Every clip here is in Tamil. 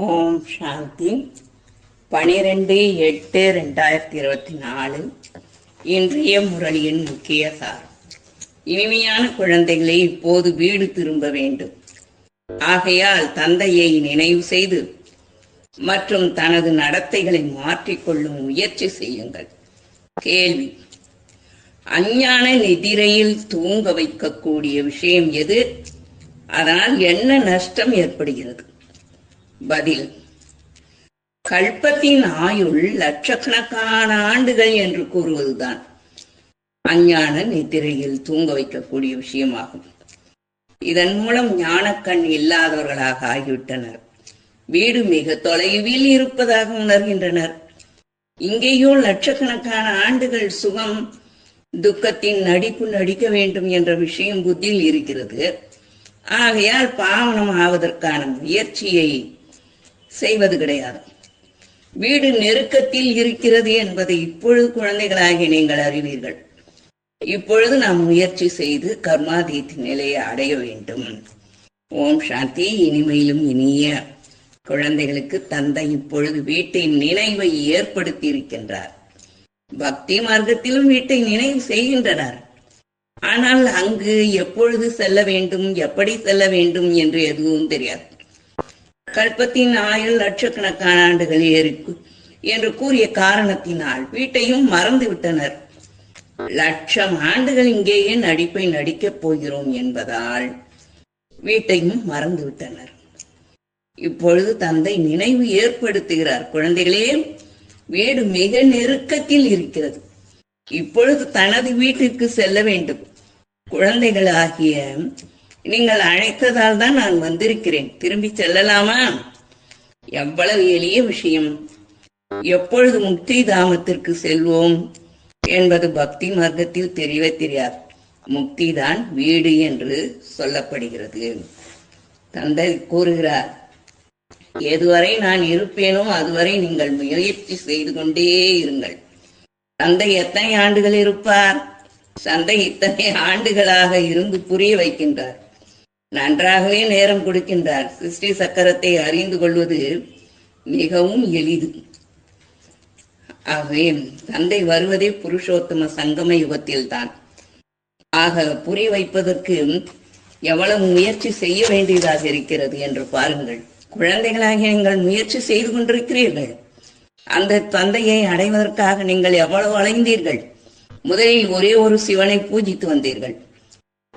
ஓம் சாந்தி. பனிரெண்டு எட்டு ரெண்டாயிரத்தி இருபத்தி நாலு இன்றைய முரளியின் முக்கிய சாரம். இனிமையான குழந்தைகளை இப்போது வீடு திரும்ப வேண்டும். ஆகையால் தந்தையை நினைவு செய்து மற்றும் தனது நடத்தைகளை மாற்றிக்கொள்ளும் முயற்சி செய்யுங்கள். கேள்வி. அஞ்ஞான நிதிரையில் தூங்க வைக்கக்கூடிய விஷயம் எது? அதனால் என்ன நஷ்டம் ஏற்படுகிறது? பதில். கல்பத்தின் ஆயுள் லட்சக்கணக்கான ஆண்டுகள் என்று கூறுவதுதான். அஞ்ஞான நித்திரையில் தூங்க வைக்கக்கூடிய விஷயமாகும். இதன் மூலம் ஞானக்கண் இல்லாதவர்களாக ஆகிவிட்டனர். வீடு மிக தொலைவில் இருப்பதாக உணர்கின்றனர். இங்கேயோ லட்சக்கணக்கான ஆண்டுகள் சுகம் துக்கத்தின் நடிப்பு நடிக்க வேண்டும் என்ற விஷயம் புத்தியில் இருக்கிறது. ஆகையால் பாவனம் ஆவதற்கான முயற்சியை செய்வது கிடையாது. வீடு நெருக்கத்தில் இருக்கிறது என்பதை இப்பொழுது குழந்தைகளாகி நீங்கள் அறிவீர்கள். இப்பொழுது நாம் முயற்சி செய்து கர்மாதீத் நிலையை அடைய வேண்டும். ஓம் சாந்தி இனிமையிலும் இனிய குழந்தைகளுக்கு தந்தை இப்பொழுது வீட்டின் நினைவை ஏற்படுத்தி இருக்கின்றார் பக்தி மார்க்கத்திலும் வீட்டை நினைவு செய்கின்றனர். ஆனால் அங்கு எப்பொழுது செல்ல வேண்டும் எப்படி செல்ல வேண்டும் என்று எதுவும் தெரியாது. கல்பத்தின் ஆயுள் லட்சக்கணக்கான ஆண்டுகள் ஏறிக்கு என்று கூறிய காரணத்தினால் வீட்டையும் மறந்து விட்டனர் லட்சம் ஆண்டுகள் இங்கேயே நடிப்பை நடிக்கப் போகிறோம் என்பதால் வீட்டையும் மறந்து விட்டனர் இப்பொழுது தந்தை நினைவு ஏற்படுத்துகிறார். குழந்தைகளே வீடு மிக நெருக்கத்தில் இருக்கிறது. இப்பொழுது தனது வீட்டிற்கு செல்ல வேண்டும். குழந்தைகள் ஆகிய நீங்கள் அழைத்ததால் தான் நான் வந்திருக்கிறேன். திரும்பி செல்லலாமா? எவ்வளவு எளிய விஷயம். எப்பொழுது முக்தி தாமத்திற்கு செல்வோம் என்பது பக்தி மார்க்கத்தில் தெரியவே தெரியாது. முக்தி தான் வீடு என்று சொல்லப்படுகிறது. தந்தை கூறுகிறார் எதுவரை நான் இருப்பேனோ அதுவரை நீங்கள் முயற்சி செய்து கொண்டே இருங்கள். தந்தை எத்தனை ஆண்டுகள் இருப்பார்? சந்தை இத்தனை ஆண்டுகளாக இருந்து புரிய வைக்கின்றார். நன்றாகவே நேரம் கொடுக்கின்றார். சிருஷ்டி சக்கரத்தை அறிந்து கொள்வது மிகவும் எளிது. ஆகவே தந்தை வருவதே புருஷோத்தம சங்கம யுகத்தில் தான் ஆக புரிய வைப்பதற்கு எவ்வளவு முயற்சி செய்ய வேண்டியதாக இருக்கிறது என்று பாருங்கள். குழந்தைகளாக நீங்கள் முயற்சி செய்து கொண்டிருக்கிறீர்கள். அந்த தந்தையை அடைவதற்காக நீங்கள் எவ்வளவு அலைந்தீர்கள்? முதலில் ஒரே ஒரு சிவனை பூஜித்து வந்தீர்கள்.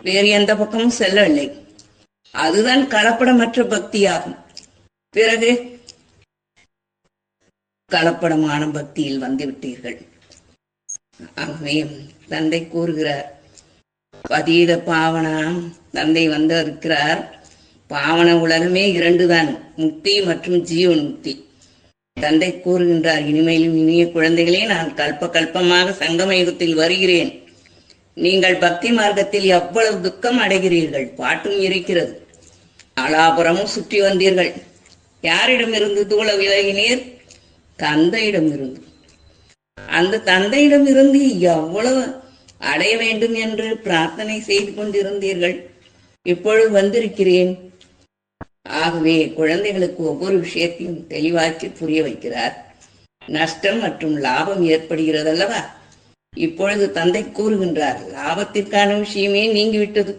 வேறு எந்த பக்கமும் செல்லவில்லை. அதுதான் கலப்படமற்ற பக்தியாகும். பிறகு கலப்படமான பக்தியில் வந்துவிட்டீர்கள். ஆகவே தந்தை கூறுகிறார் பதீத பாவனா தந்தை வந்து இருக்கிறார் பாவன உலகமே இரண்டுதான் முக்தி மற்றும் ஜீவன் முக்தி தந்தை கூறுகின்றார் இனிமையிலும் இனிய குழந்தைகளே நான் கல்ப கல்பமாக சங்கமயுகத்தில் வருகிறேன். நீங்கள் பக்தி மார்க்கத்தில் எவ்வளவு துக்கம் அடைகிறீர்கள்? பாட்டும் இருக்கிறது. அலாபுரமும் சுற்றி வந்தீர்கள். யாரிடமிருந்து தூள விலகினீர்? தந்தையிடமிருந்து. அந்த தந்தையிடமிருந்து எவ்வளவு அடைய வேண்டும் என்று பிரார்த்தனை செய்து கொண்டிருந்தீர்கள்? இப்பொழுது வந்திருக்கிறேன். ஆகவே குழந்தைகளுக்கு ஒவ்வொரு விஷயத்தையும் தெளிவாக்கி புரிய வைக்கிறார். நஷ்டம் மற்றும் லாபம் ஏற்படுகிறது அல்லவா இப்பொழுது தந்தை கூறுகின்றார் லாபத்திற்கான விஷயமே நீங்கிவிட்டது.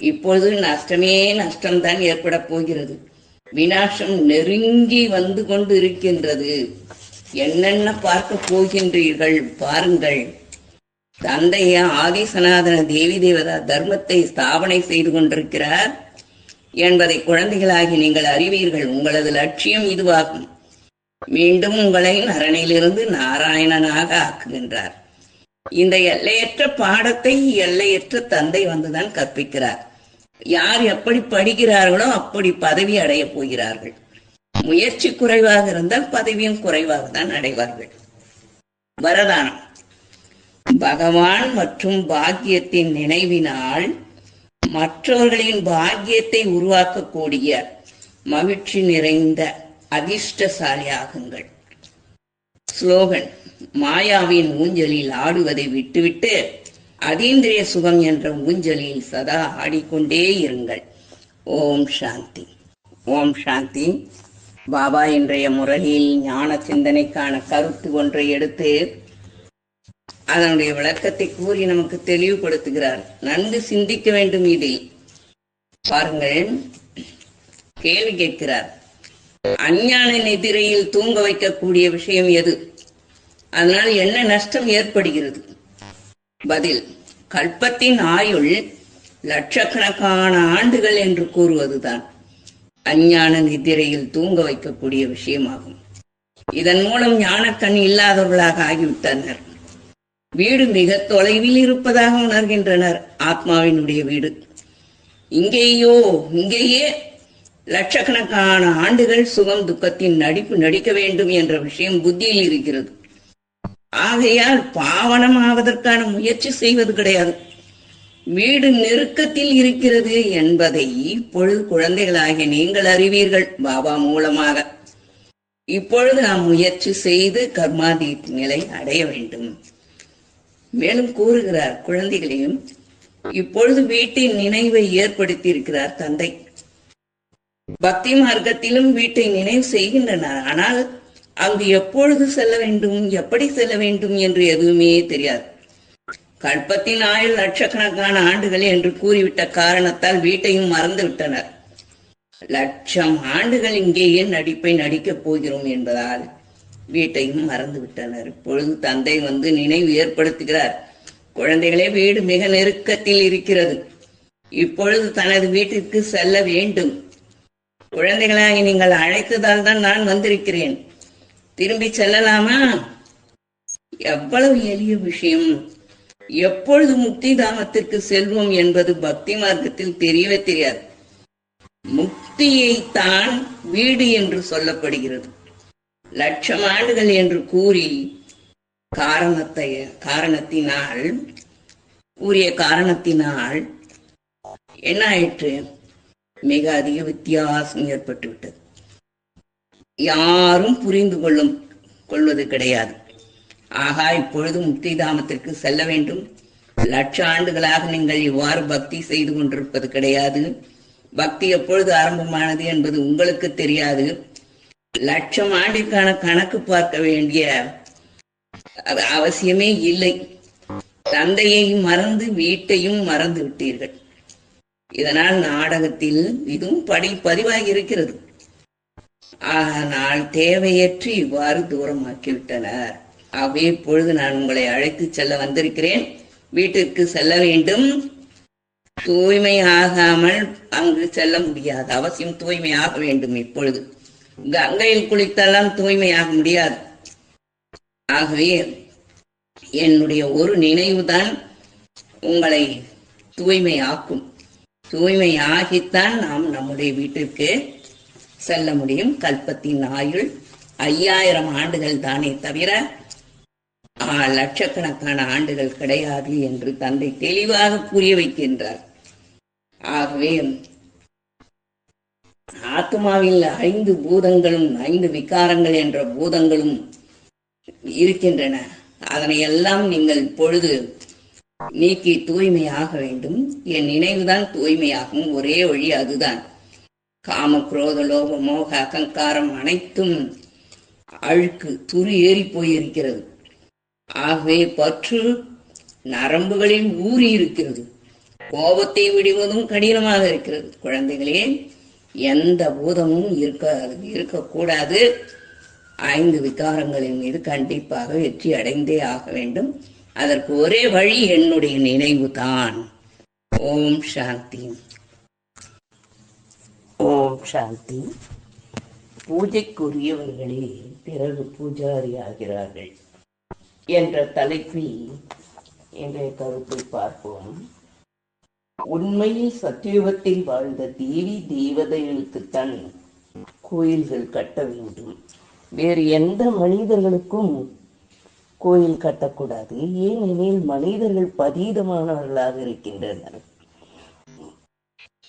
இப்பொழுது நஷ்டமே நஷ்டம்தான் ஏற்பட போகிறது. வினாசம் நெருங்கி வந்து கொண்டு இருக்கின்றது என்னென்ன பார்க்க போகின்றீர்கள் பாருங்கள். தந்தைய ஆதிசனாதன தேவி தேவதா தர்மத்தை ஸ்தாபனை செய்து கொண்டிருக்கிறார். என்பதை குழந்தைகளாகி நீங்கள் அறிவீர்கள் உங்களது லட்சியம் இதுவாகும். மீண்டும் உங்களை நரனிலிருந்து நாராயணனாக ஆக்குகின்றார். இந்த எல்லையற்ற பாடத்தை எல்லையற்ற தந்தை வந்துதான் கற்பிக்கிறார். யார் எப்படி படிக்கிறார்களோ அப்படி பதவி அடைய போகிறார்கள். முயற்சி குறைவாக இருந்தால் பதவியும் குறைவாக தான் அடைவார்கள். வரதானம். பகவான் மற்றும் பாக்கியத்தின் நினைவினால் மற்றவர்களின் பாக்கியத்தை உருவாக்கக்கூடிய மகிழ்ச்சி நிறைந்த அதிர்ஷ்டசாலி ஆகுங்கள் ஸ்லோகன். மாயாவின் ஊஞ்சலில் ஆடுவதை விட்டுவிட்டு அதீந்திரிய சுகம் என்ற ஊஞ்சலில் சதா ஆடிக்கொண்டே இருங்கள். ஓம் சாந்தி. ஓம் சாந்தி. பாபா இன்றைய முரளியில் ஞான சிந்தனைக்கான கருத்து ஒன்றை எடுத்து அதனுடைய விளக்கத்தை கூறி நமக்கு தெளிவுபடுத்துகிறார். நன்கு சிந்திக்க வேண்டும் இதில். பாருங்கள். கேள்வி கேட்கிறார். அஞ்ஞான நிதிரையில் தூங்க வைக்கக்கூடிய விஷயம் எது? அதனால் என்ன நஷ்டம் ஏற்படுகிறது? பதில் கல்பத்தின் ஆயுள் லட்சக்கணக்கான ஆண்டுகள் என்று கூறுவதுதான். அஞ்ஞான நிதிரையில் தூங்க வைக்கக்கூடிய விஷயமாகும். இதன் மூலம் ஞானக்கண் இல்லாதவர்களாக ஆகிவிட்டனர். வீடு மிக தொலைவில் இருப்பதாக உணர்கின்றனர். ஆத்மாவினுடைய வீடு. இங்கேயோ இங்கேயே லட்சக்கணக்கான ஆண்டுகள் சுகம் துக்கத்தின் நடிப்பு நடிக்க வேண்டும் என்ற விஷயம் புத்தியில் இருக்கிறது. ஆகையால் பாவனம் ஆவதற்கான முயற்சி செய்வது கிடையாது. வீடு நெருக்கத்தில் இருக்கிறது என்பதை இப்பொழுது குழந்தைகளாகிய நீங்கள் அறிவீர்கள் பாபா மூலமாக. இப்பொழுது நாம் முயற்சி செய்து கர்மாதீத் நிலை அடைய வேண்டும். மேலும் கூறுகிறார் குழந்தைகளையும் இப்பொழுது வீட்டின் நினைவை ஏற்படுத்தி இருக்கிறார் தந்தை. பக்தி மார்க்கத்திலும் வீட்டை நினைவு செய்கின்றனர் ஆனால் அங்கு எப்பொழுது செல்ல வேண்டும் எப்படி செல்ல வேண்டும் என்று எதுவுமே தெரியாது. கல்பத்தின் ஆயுள் லட்சக்கணக்கான ஆண்டுகள் என்று கூறிவிட்ட காரணத்தால் வீட்டையும் மறந்து விட்டனர். லட்சம் ஆண்டுகள் இங்கேயே நடிப்பை நடிக்கப் போகிறோம் என்பதால் வீட்டையும் மறந்து விட்டனர். இப்பொழுது தந்தை வந்து நினைவு ஏற்படுத்துகிறார். குழந்தைகளே வீடு மிக நெருக்கத்தில் இருக்கிறது. இப்பொழுது தனது வீட்டிற்கு செல்ல வேண்டும். குழந்தைகளாகி நீங்கள் அழைத்ததால் தான் நான் வந்திருக்கிறேன். திரும்பி செல்லலாமா? எவ்வளவு எளிய விஷயம். எப்பொழுது முக்தி தாமத்திற்கு செல்வோம் என்பது பக்தி மார்க்கத்தில் தெரியவே தெரியாது. முக்தியை தான் வீடு என்று சொல்லப்படுகிறது. லட்சம் ஆண்டுகள் என்று கூறி காரணத்தை காரணத்தினால் கூறிய காரணத்தினால் என்ன ஆயிற்று மிக அதிக வித்தியாசம் ஏற்பட்டு விட்டது யாரும் புரிந்து கொள்ளும் கொள்வது கிடையாது. ஆகா இப்பொழுது முக்தி தாமத்திற்கு செல்ல வேண்டும். லட்ச ஆண்டுகளாக நீங்கள் இவ்வாறு பக்தி செய்து கொண்டிருப்பது கிடையாது. பக்தி எப்பொழுது ஆரம்பமானது என்பது உங்களுக்கு தெரியாது. லட்சம் ஆண்டிற்கான கணக்கு பார்க்க வேண்டிய அவசியமே இல்லை. தந்தையை மறந்து வீட்டையும் மறந்து விட்டீர்கள். இதனால் நாடகத்தில் இதுவும் படி பதிவாகி இருக்கிறது ஆனால் தேவையற்று இவ்வாறு தூரமாக்கிவிட்டனர். ஆகவே இப்பொழுது நான் உங்களை அழைத்து செல்ல வந்திருக்கிறேன். வீட்டிற்கு செல்ல வேண்டும். தூய்மை ஆகாமல் அங்கு செல்ல முடியாது. அவசியம் தூய்மையாக வேண்டும் இப்பொழுது. கங்கையில் குளித்தெல்லாம் தூய்மையாக முடியாது. ஆகவே என்னுடைய ஒரு நினைவுதான் உங்களை தூய்மையாக்கும். தூய்மையாகித்தான் நாம் நம்முடைய வீட்டிற்கு செல்ல முடியும். கல்பத்தின் ஆயுள் ஐயாயிரம் ஆண்டுகள் தானே தவிர லட்சக்கணக்கான ஆண்டுகள் கிடையாது என்று தந்தை தெளிவாக புரிய வைக்கின்றார். ஆகவே ஆத்மாவில் ஐந்து பூதங்களும் ஐந்து விகாரங்கள் என்ற பூதங்களும் இருக்கின்றன. அதனை எல்லாம் நீங்கள் இப்பொழுது நீக்கி தூய்மையாக வேண்டும். என் நினைவுதான் தூய்மையாகும். ஒரே வழி அதுதான். காம குரோத லோப மோக அகங்காரம் அனைத்தும் அழுக்கு துரு ஏறி போயிருக்கிறது. ஆகவே பற்று நரம்புகளில் ஊறி இருக்கிறது. கோபத்தை விடுவதும் கடினமாக இருக்கிறது. குழந்தைகளே எந்த பூதமும் இருக்க இருக்கக்கூடாது. ஐந்து விகாரங்களின் மீது கண்டிப்பாக வெற்றி அடைந்தே ஆக வேண்டும். அதற்கு ஒரே வழி என்னுடைய நினைவு தான் ஓம் சாந்தி. ஓம் சாந்தி. பூஜைக்குரியவர்களே பிறகு பூஜாரி ஆகிறார்கள் என்ற தலைப்பில் இன்றைய கருத்தை பார்ப்போம். உண்மையில் சத்தியுகத்தில் வாழ்ந்த தேவி தேவதைகளுக்குத்தான் கோயில்கள் கட்ட வேண்டும். வேறு எந்த மனிதர்களுக்கும் கோயில் கட்டக்கூடாது. ஏனெனில் மனிதர்கள் பதீதமானவர்களாக இருக்கின்றனர்.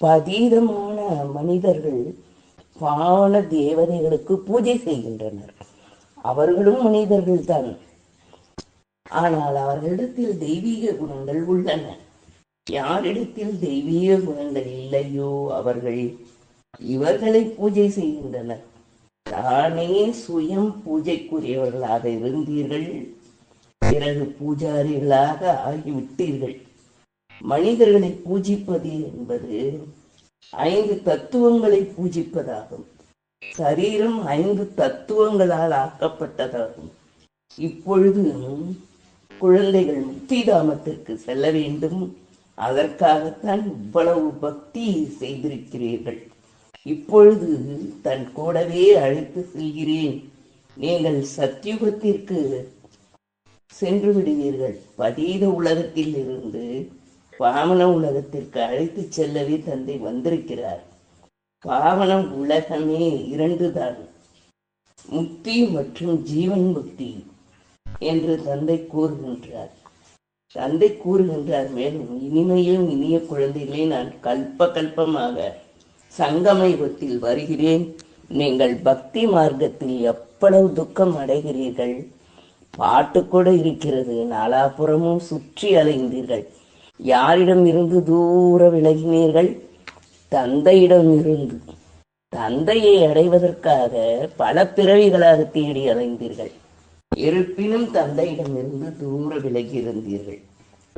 பதீதமான மனிதர்கள் பாவன தேவதைகளுக்கு பூஜை செய்கின்றனர். அவர்களும் மனிதர்கள் தான். ஆனால் அவர்களிடத்தில் தெய்வீக குணங்கள் உள்ளன. யாரிடத்தில் தெய்வீக குணங்கள் இல்லையோ அவர்கள் இவர்களை பூஜை செய்கின்றனர். தானே சுயம் பூஜைக்குரியவர்களாக இருந்தீர்கள். பிறகு பூஜாரிகளாக ஆகிவிட்டீர்கள். மனிதர்களை பூஜிப்பது என்பது ஐந்து தத்துவங்களை பூஜிப்பதாகும். சரீரம் ஐந்து தத்துவங்களால் ஆக்கப்பட்டதாகும். இப்பொழுது குழந்தைகள் முக்திதாமத்திற்கு செல்ல வேண்டும். அதற்காகத்தான் இவ்வளவு பக்தி செய்திருக்கிறீர்கள். இப்பொழுது தன் கூடவே அழைத்து செல்கிறேன். நீங்கள் சத்தியுகத்திற்கு சென்று விடுவீர்கள் பதீத உலகத்தில் இருந்து பாவன உலகத்திற்கு அழைத்து செல்லவே தந்தை வந்திருக்கிறார். பாவனம் உலகமே இரண்டுதான். முக்தி மற்றும் ஜீவன் முக்தி என்று தந்தை கூறுகின்றார். தந்தை கூறுகின்றார் மேலும் இனிமையும் இனிய குழந்தைகளே நான் கல்ப கல்பமாக சங்கம யுகத்தில் வருகிறேன். நீங்கள் பக்தி மார்க்கத்தில் எவ்வளவு துக்கம் அடைகிறீர்கள்? பாட்டு கூட இருக்கிறது. நாலாபுறமும் சுற்றி அலைந்தீர்கள். யாரிடம் இருந்து தூர விலகினீர்கள்? தந்தையிடம் இருந்து. தந்தையை அடைவதற்காக பல பிறவிகளாக தேடி அலைந்தீர்கள். இருப்பினும் தந்தையிடமிருந்து தூர விலகி இருந்தீர்கள்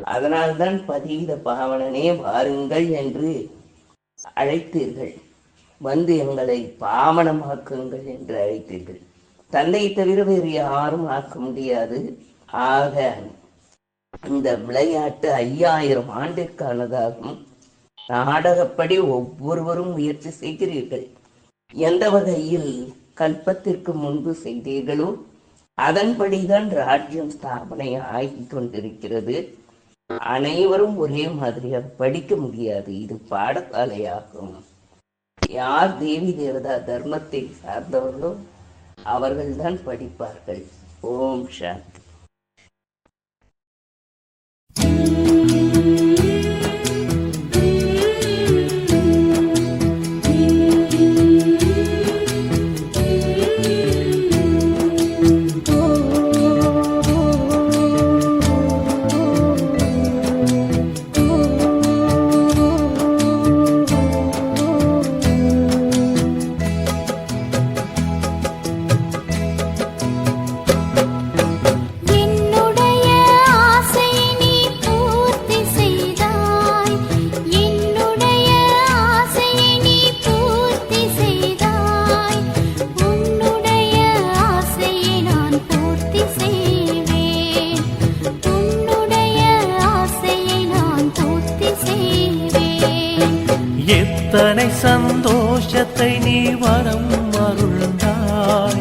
அதனால்தான் பதீத பாவனனே வாருங்கள் என்று அழைத்தீர்கள். வந்து எங்களை பாவனமாக்குங்கள் என்று அழைத்தீர்கள். தந்தையை தவிர வேறு யாரும் ஆக்க முடியாது. ஆக இந்த விளையாட்டு ஐயாயிரம் ஆண்டிற்கானதாகும் நாடகப்படி ஒவ்வொருவரும் முயற்சி செய்கிறீர்கள். எந்த வகையில் கல்பத்திற்கு முன்பு செய்தீர்களோ அதன்படிதான் ராஜ்யம் ஸ்தாபனை ஆகி கொண்டிருக்கிறது. அனைவரும் ஒரே மாதிரியாக படிக்க முடியாது. இது பாடசாலையாகும். யார் தேவி தேவதா தர்மத்தை சார்ந்தவர்களோ அவர்கள்தான் படிப்பார்கள். ஓம் சாந்தி எத்தனை சந்தோஷத்தை நீ வரம் அருள்ந்தாய்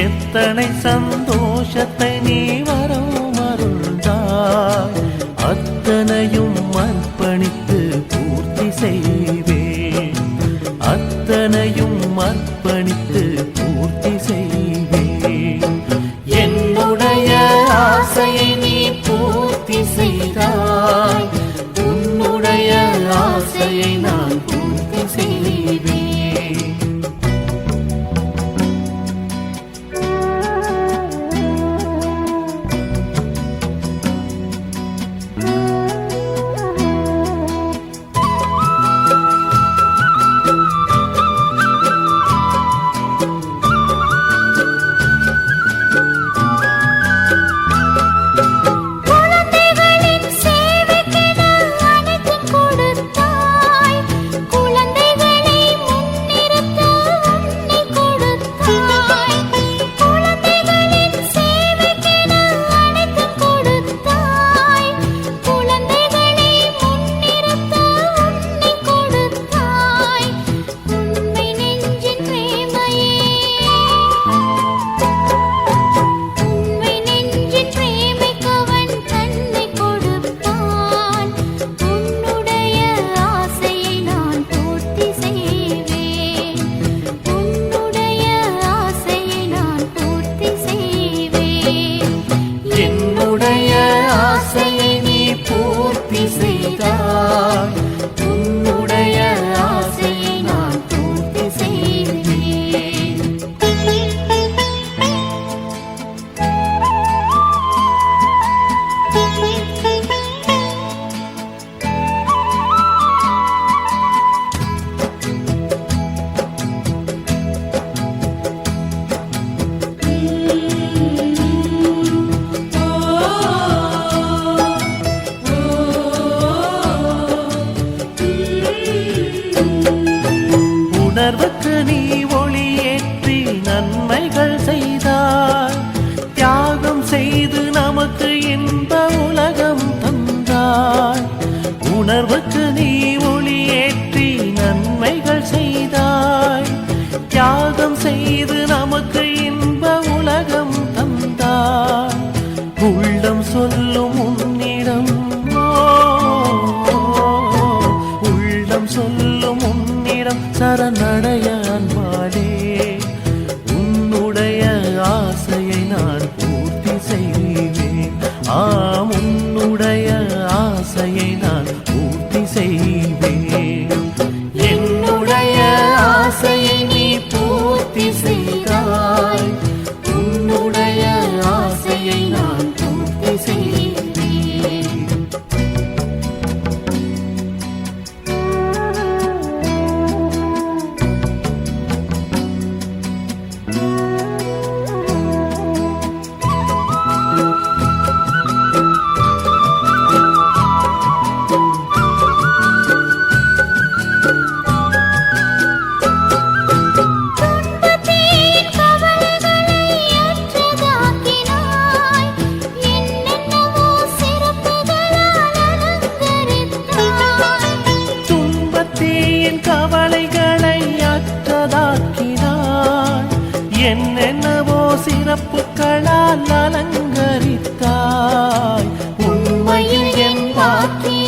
எத்தனை சந்தோஷத்தை நீ நடை அற்றதாக்கினாய் என்னென்னவோ சிறப்புகளால் அலங்கரித்தாய். உண்மையில் என் பாக்கி